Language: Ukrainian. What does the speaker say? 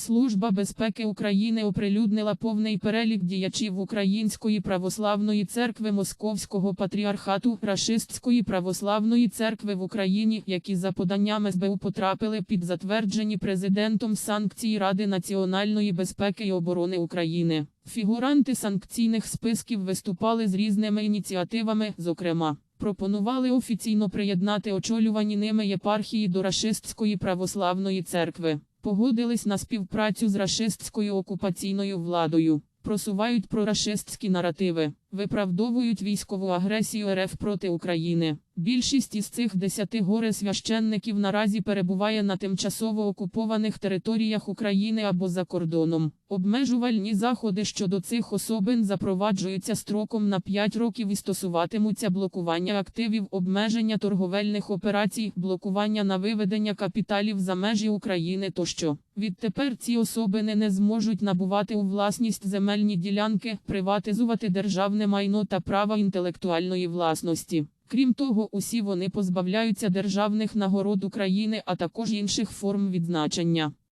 Служба безпеки України оприлюднила повний перелік діячів Української православної церкви Московського патріархату Рашистської православної церкви в Україні, які за поданням СБУ потрапили під затверджені президентом санкції Ради національної безпеки і оборони України. Фігуранти санкційних списків виступали з різними ініціативами, зокрема. Пропонували офіційно приєднати очолювані ними єпархії до Рашистської православної церкви. Погодились на співпрацю з рашистською окупаційною владою, просувають прорашистські наративи, виправдовують військову агресію РФ проти України. Більшість із цих десяти горе священників наразі перебуває на тимчасово окупованих територіях України або за кордоном. Обмежувальні заходи щодо цих особин запроваджуються строком на 5 років і стосуватимуться блокування активів, обмеження торговельних операцій, блокування на виведення капіталів за межі України тощо. Відтепер ці особини не зможуть набувати у власність земельні ділянки, приватизувати державне майно та права інтелектуальної власності. Крім того, усі вони позбавляються державних нагород України, а також інших форм відзначення.